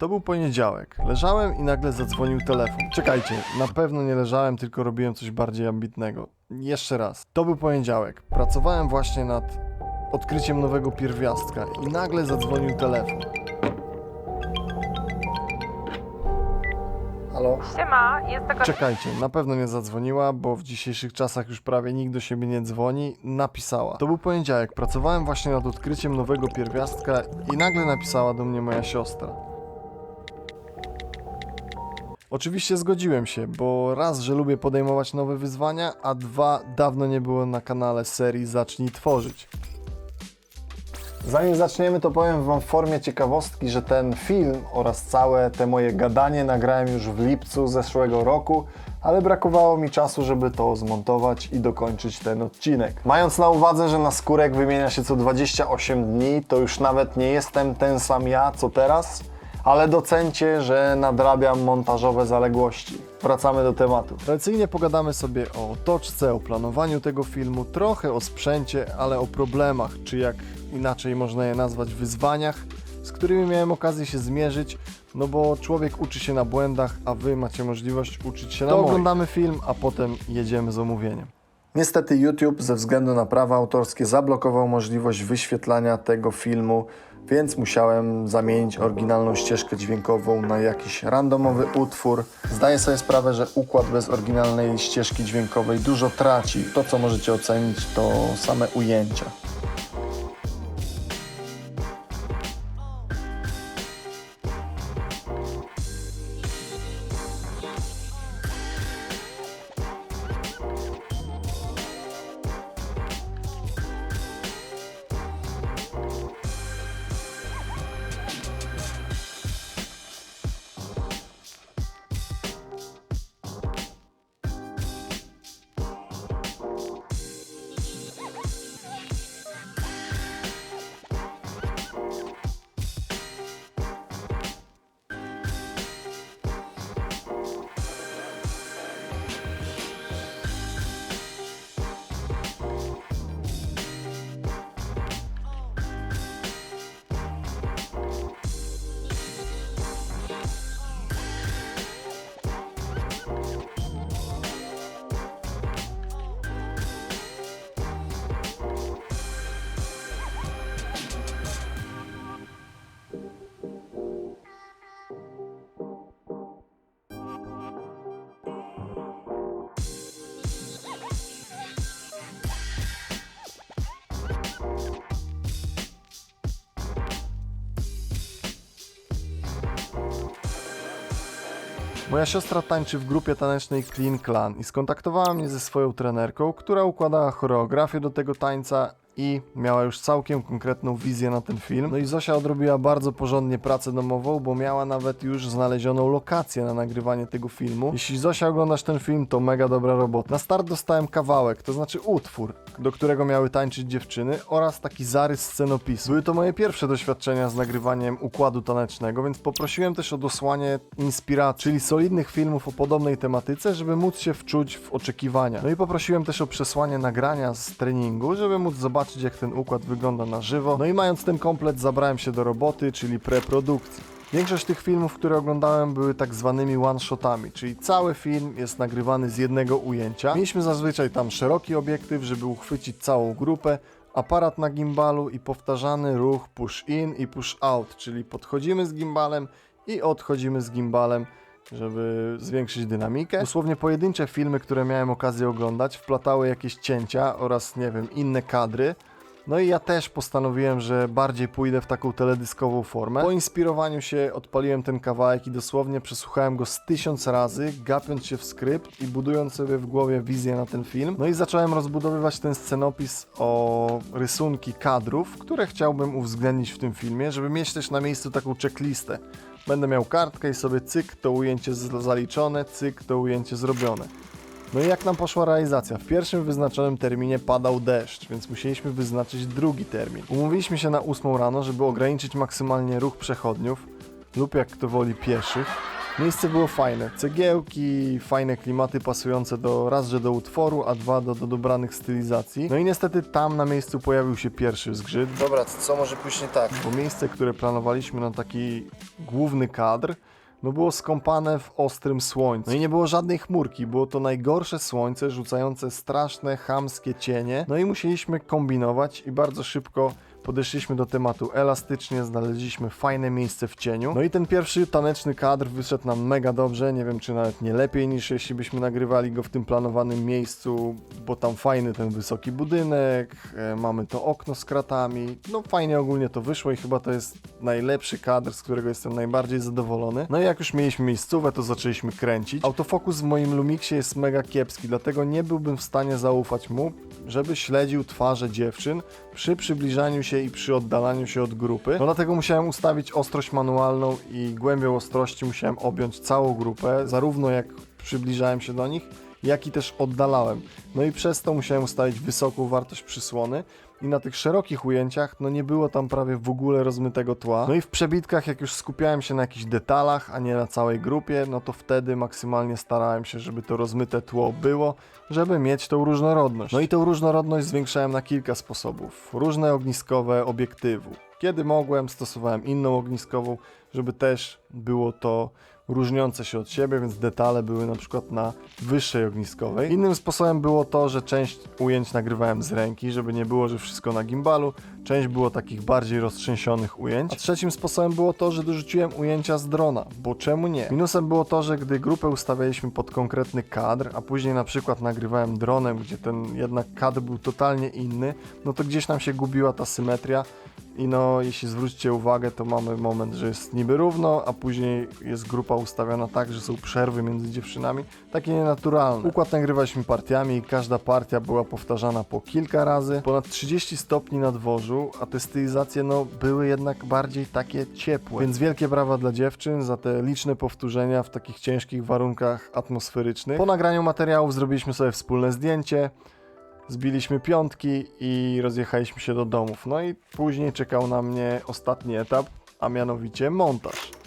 To był poniedziałek. Leżałem i nagle zadzwonił telefon. Czekajcie, na pewno nie leżałem, tylko robiłem coś bardziej ambitnego. Jeszcze raz. To był poniedziałek. Pracowałem właśnie nad odkryciem nowego pierwiastka i nagle zadzwonił telefon. Halo? Siema, jest taka Czekajcie, na pewno nie zadzwoniła, bo w dzisiejszych czasach już prawie nikt do siebie nie dzwoni. Napisała. To był poniedziałek, pracowałem właśnie nad odkryciem nowego pierwiastka i nagle napisała do mnie moja siostra. Oczywiście zgodziłem się, bo raz, że lubię podejmować nowe wyzwania, a dwa, dawno nie było na kanale serii Zacznij Tworzyć. Zanim zaczniemy, to powiem Wam w formie ciekawostki, że ten film oraz całe te moje gadanie nagrałem już w lipcu zeszłego roku, ale brakowało mi czasu, żeby to zmontować i dokończyć ten odcinek. Mając na uwadze, że na skórek wymienia się co 28 dni, to już nawet nie jestem ten sam ja, co teraz, ale docencie, że nadrabiam montażowe zaległości. Wracamy do tematu. Tradycyjnie pogadamy sobie o otoczce, o planowaniu tego filmu, trochę o sprzęcie, ale o problemach, czy jak inaczej można je nazwać, wyzwaniach, z którymi miałem okazję się zmierzyć, no bo człowiek uczy się na błędach, a wy macie możliwość uczyć się na moich. oglądamy film, a potem jedziemy z omówieniem. Niestety YouTube ze względu na prawa autorskie zablokował możliwość wyświetlania tego filmu, więc musiałem zamienić oryginalną ścieżkę dźwiękową na jakiś randomowy utwór. Zdaję sobie sprawę, że układ bez oryginalnej ścieżki dźwiękowej dużo traci. To, co możecie ocenić, to same ujęcia. Moja siostra tańczy w grupie tanecznej Clean Clan i skontaktowała mnie ze swoją trenerką, która układała choreografię do tego tańca i miała już całkiem konkretną wizję na ten film. No i Zosia odrobiła bardzo porządnie pracę domową, bo miała nawet już znalezioną lokację na nagrywanie tego filmu. Jeśli Zosia oglądasz ten film, to mega dobra robota. Na start dostałem kawałek, to znaczy utwór, do którego miały tańczyć dziewczyny oraz taki zarys scenopisu. Były to moje pierwsze doświadczenia z nagrywaniem układu tanecznego, więc poprosiłem też o dosłanie inspiracji, czyli solidnych filmów o podobnej tematyce, żeby móc się wczuć w oczekiwania. No i poprosiłem też o przesłanie nagrania z treningu, żeby móc zobaczyć jak ten układ wygląda na żywo. No i mając ten komplet zabrałem się do roboty, czyli preprodukcji. Większość tych filmów, które oglądałem, były tak zwanymi one-shotami, czyli cały film jest nagrywany z jednego ujęcia. Mieliśmy zazwyczaj tam szeroki obiektyw, żeby uchwycić całą grupę, aparat na gimbalu i powtarzany ruch push in i push out, czyli podchodzimy z gimbalem i odchodzimy z gimbalem żeby zwiększyć dynamikę. Dosłownie pojedyncze filmy, które miałem okazję oglądać, wplatały jakieś cięcia oraz, nie wiem, inne kadry. No i ja też postanowiłem, że bardziej pójdę w taką teledyskową formę. Po inspirowaniu się odpaliłem ten kawałek i dosłownie przesłuchałem go z tysiąc razy, gapiąc się w skrypt i budując sobie w głowie wizję na ten film. No i zacząłem rozbudowywać ten scenopis o rysunki kadrów, które chciałbym uwzględnić w tym filmie, żeby mieć też na miejscu taką checklistę. Będę miał kartkę i sobie cyk, to ujęcie zaliczone, cyk, to ujęcie zrobione. No i jak nam poszła realizacja? W pierwszym wyznaczonym terminie padał deszcz, więc musieliśmy wyznaczyć drugi termin. Umówiliśmy się na 8 rano, żeby ograniczyć maksymalnie ruch przechodniów lub jak kto woli pieszych. Miejsce było fajne, cegiełki, fajne klimaty pasujące do raz, że do utworu, a dwa do, do dobranych stylizacji. No i niestety tam na miejscu pojawił się pierwszy zgrzyt. Dobra, co może pójść nie tak? Bo miejsce, które planowaliśmy na taki główny kadr, no było skąpane w ostrym słońcu. No i nie było żadnej chmurki, było to najgorsze słońce rzucające straszne, chamskie cienie. No i musieliśmy kombinować i bardzo szybko podeszliśmy do tematu elastycznie, znaleźliśmy fajne miejsce w cieniu. No i ten pierwszy taneczny kadr wyszedł nam mega dobrze, nie wiem czy nawet nie lepiej niż jeśli byśmy nagrywali go w tym planowanym miejscu, bo tam fajny ten wysoki budynek, e, mamy to okno z kratami, no fajnie ogólnie to wyszło i chyba to jest najlepszy kadr, z którego jestem najbardziej zadowolony. No i jak już mieliśmy miejscówę, to zaczęliśmy kręcić. Autofokus w moim Lumixie jest mega kiepski, dlatego nie byłbym w stanie zaufać mu, żeby śledził twarze dziewczyn przy przybliżaniu się i przy oddalaniu się od grupy. No dlatego musiałem ustawić ostrość manualną i głębią ostrości musiałem objąć całą grupę, zarówno jak przybliżałem się do nich, jak i też oddalałem. No i przez to musiałem ustawić wysoką wartość przysłony i na tych szerokich ujęciach no nie było tam prawie w ogóle rozmytego tła. No i w przebitkach jak już skupiałem się na jakichś detalach, a nie na całej grupie, no to wtedy maksymalnie starałem się, żeby to rozmyte tło było, żeby mieć tą różnorodność. No i tą różnorodność zwiększałem na kilka sposobów. Różne ogniskowe obiektywu. Kiedy mogłem, stosowałem inną ogniskową, żeby też było to różniące się od siebie, więc detale były na przykład na wyższej ogniskowej. Innym sposobem było to, że część ujęć nagrywałem z ręki, żeby nie było, że wszystko na gimbalu, część było takich bardziej roztrzęsionych ujęć, a trzecim sposobem było to, że dorzuciłem ujęcia z drona, bo czemu nie? Minusem było to, że gdy grupę ustawialiśmy pod konkretny kadr, a później na przykład nagrywałem dronem, gdzie ten jednak kadr był totalnie inny, no to gdzieś nam się gubiła ta symetria i no, jeśli zwrócicie uwagę, to mamy moment, że jest niby równo, a później jest grupa ustawiona tak, że są przerwy między dziewczynami, takie nienaturalne. Układ nagrywaliśmy partiami i każda partia była powtarzana po kilka razy, ponad 30 stopni na dworzu, a te stylizacje no były jednak bardziej takie ciepłe. Więc wielkie brawa dla dziewczyn za te liczne powtórzenia w takich ciężkich warunkach atmosferycznych. Po nagraniu materiałów zrobiliśmy sobie wspólne zdjęcie, zbiliśmy piątki i rozjechaliśmy się do domów. No i później czekał na mnie ostatni etap, a mianowicie montaż.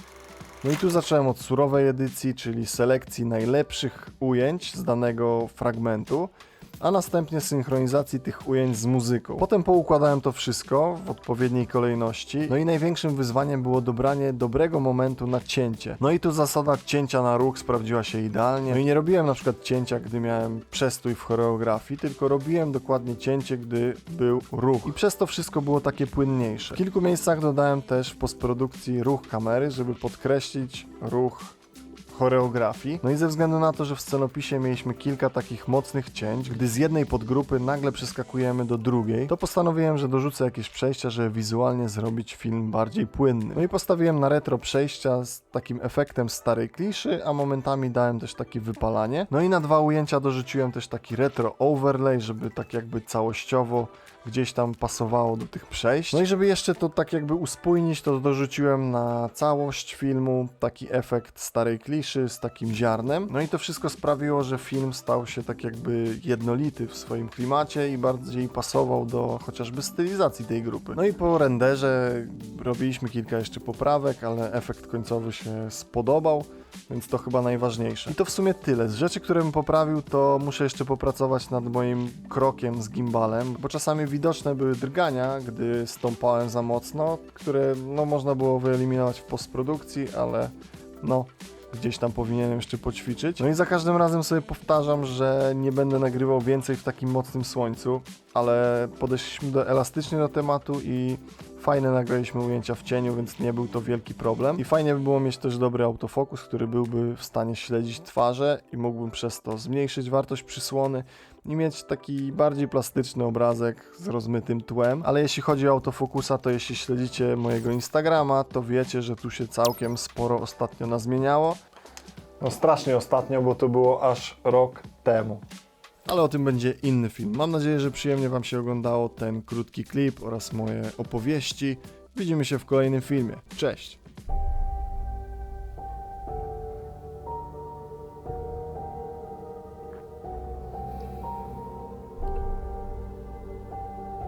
No i tu zacząłem od surowej edycji, czyli selekcji najlepszych ujęć z danego fragmentu, a następnie synchronizacji tych ujęć z muzyką. Potem poukładałem to wszystko w odpowiedniej kolejności, no i największym wyzwaniem było dobranie dobrego momentu na cięcie. No i tu zasada cięcia na ruch sprawdziła się idealnie. No i nie robiłem na przykład cięcia, gdy miałem przestój w choreografii, tylko robiłem dokładnie cięcie, gdy był ruch. I przez to wszystko było takie płynniejsze. W kilku miejscach dodałem też w postprodukcji ruch kamery, żeby podkreślić ruch choreografii. No i ze względu na to, że w scenopisie mieliśmy kilka takich mocnych cięć, gdy z jednej podgrupy nagle przeskakujemy do drugiej, to postanowiłem, że dorzucę jakieś przejścia, żeby wizualnie zrobić film bardziej płynny. No i postawiłem na retro przejścia z takim efektem starej kliszy, a momentami dałem też takie wypalanie. No i na dwa ujęcia dorzuciłem też taki retro overlay, żeby tak jakby całościowo gdzieś tam pasowało do tych przejść. No i żeby jeszcze to tak jakby uspójnić, to dorzuciłem na całość filmu taki efekt starej kliszy z takim ziarnem. No i to wszystko sprawiło, że film stał się tak jakby jednolity w swoim klimacie i bardziej pasował do chociażby stylizacji tej grupy. No i po renderze robiliśmy kilka jeszcze poprawek, ale efekt końcowy się spodobał. Więc to chyba najważniejsze. I to w sumie tyle. Z rzeczy, które bym poprawił, to muszę jeszcze popracować nad moim krokiem z gimbalem, bo czasami widoczne były drgania, gdy stąpałem za mocno, które no można było wyeliminować w postprodukcji, ale no gdzieś tam powinienem jeszcze poćwiczyć. No i za każdym razem sobie powtarzam, że nie będę nagrywał więcej w takim mocnym słońcu, ale podeszliśmy do, elastycznie do tematu i fajne nagraliśmy ujęcia w cieniu, więc nie był to wielki problem. I fajnie by było mieć też dobry autofokus, który byłby w stanie śledzić twarze i mógłbym przez to zmniejszyć wartość przysłony i mieć taki bardziej plastyczny obrazek z rozmytym tłem. Ale jeśli chodzi o autofokusa, to jeśli śledzicie mojego Instagrama, to wiecie, że tu się całkiem sporo ostatnio nazmieniało. No strasznie ostatnio, bo to było aż rok temu. Ale o tym będzie inny film. Mam nadzieję, że przyjemnie Wam się oglądało ten krótki klip oraz moje opowieści. Widzimy się w kolejnym filmie. Cześć!